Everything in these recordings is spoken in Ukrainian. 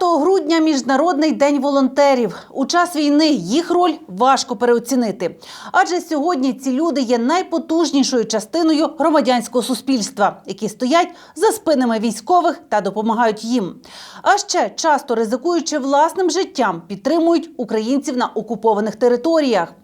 5 грудня міжнародний день волонтерів. У час війни їх роль важко переоцінити. Адже сьогодні ці люди є найпотужнішою частиною громадянського суспільства, які стоять за спинами військових та допомагають їм. А ще часто ризикуючи власним життям, підтримують українців на окупованих територіях.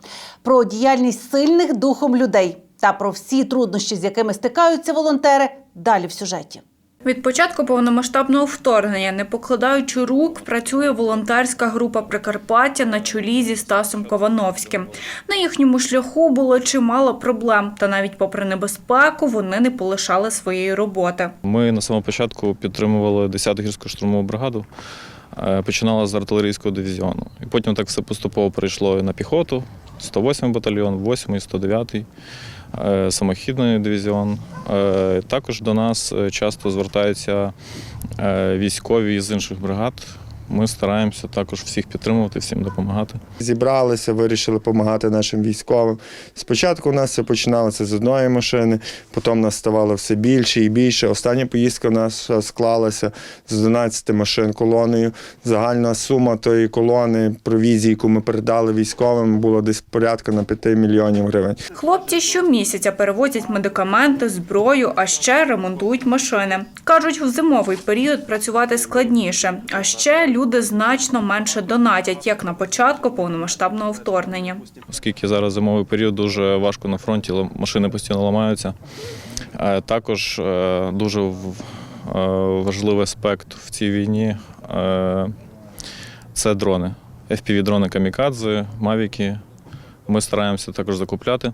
Про діяльність сильних духом людей та про всі труднощі, з якими стикаються волонтери, далі в сюжеті. Від початку повномасштабного вторгнення, не покладаючи рук, працює волонтерська група Прикарпаття на чолі зі Стасом Ковановським. На їхньому шляху було чимало проблем, та навіть попри небезпеку вони не полишали своєї роботи. Ми на самому початку підтримували 10-ту гірську штурмову бригаду. Е, Починали з артилерійського дивізіону. І потім так все поступово перейшло на піхоту, 108 батальйон, 8 109 е, самохідний дивізіон. Е, Також до нас е, часто звертаються е, військові з інших бригад. Ми стараємося також всіх підтримувати, всім допомагати. Зібралися, вирішили допомагати нашим військовим. Спочатку у нас все починалося з одної машини, потім нас ставало все більше і більше. Остання поїздка у нас склалася з 11 машин колоною. Загальна сума тої колони провізії, яку ми передали військовим, було десь порядка на 5 мільйонів гривень. Хлопці щомісяця перевозять медикаменти, зброю, а ще ремонтують машини. Кажуть, в зимовий період працювати складніше, а ще люди значно менше донатять, як на початку повномасштабного вторгнення. оскільки зараз зимовий період дуже важко на фронті, машини постійно ламаються. Е, Також е, дуже е, важливий аспект в цій війні це дрони. FPV-дрони камікадзе, мавіки. Ми стараємося також закупляти.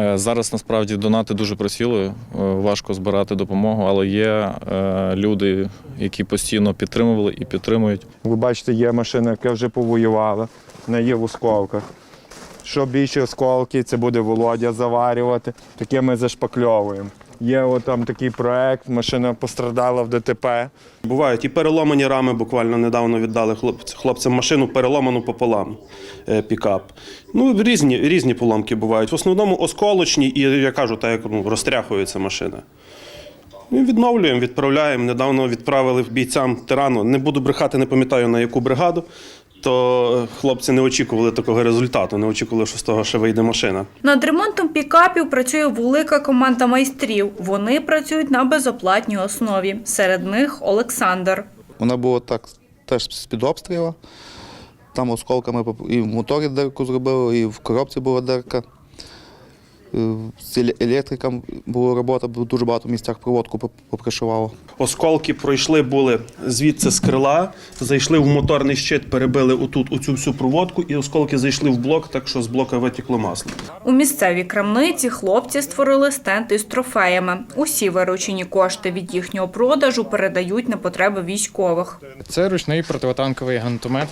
Е, Зараз насправді донати дуже просіли, е, важко збирати допомогу, але є е, люди, які постійно підтримували і підтримують. Ви бачите, є машина, яка вже повоювала, вона є в осколках. Що більше осколки, це буде Володя заварювати. Таке ми зашпакльовуємо. Є от там такий проект, машина пострадала в ДТП. Бувають і переломані рами, буквально недавно віддали хлоп- хлопцям машину переломану пополам е, пікап. Ну, різні, різні поломки бувають. В основному осколочні, і я кажу, так як ну, розтряхується машина. Ну, відновлюємо, відправляємо. Недавно відправили бійцям тирану. Не буду брехати, не пам'ятаю на яку бригаду. То хлопці не очікували такого результату, не очікували, що з того ще вийде машина. Над ремонтом пікапів працює велика команда майстрів. Вони працюють на безоплатній основі. Серед них Олександр. Вона була так теж з-під обстрілу. Там осколками і в моторі дирку зробили, і в коробці була дирка. Е, З електриком була робота, бо дуже багато в місцях проводку поп- попришивало. Осколки пройшли були звідси з крила, зайшли в моторний щит, перебили отут оцю всю проводку, і осколки зайшли в блок, так що з блока витекло масло. У місцевій крамниці хлопці створили стенд із трофеями. Усі виручені кошти від їхнього продажу передають на потреби військових. Це ручний противотанковий гранатомет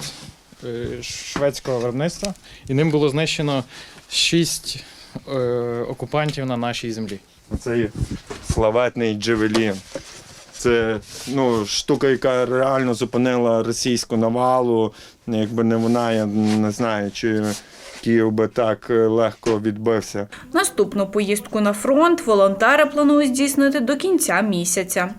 е, шведського виробництва, і ним було знищено шість окупантів на нашій землі. Це є славетний Джевелін. Це ну, штука, яка реально зупинила російську навалу. Якби не вона, я не знаю, чи Київ би так е, легко відбився. Наступну поїздку на фронт волонтери планують здійснити до кінця місяця.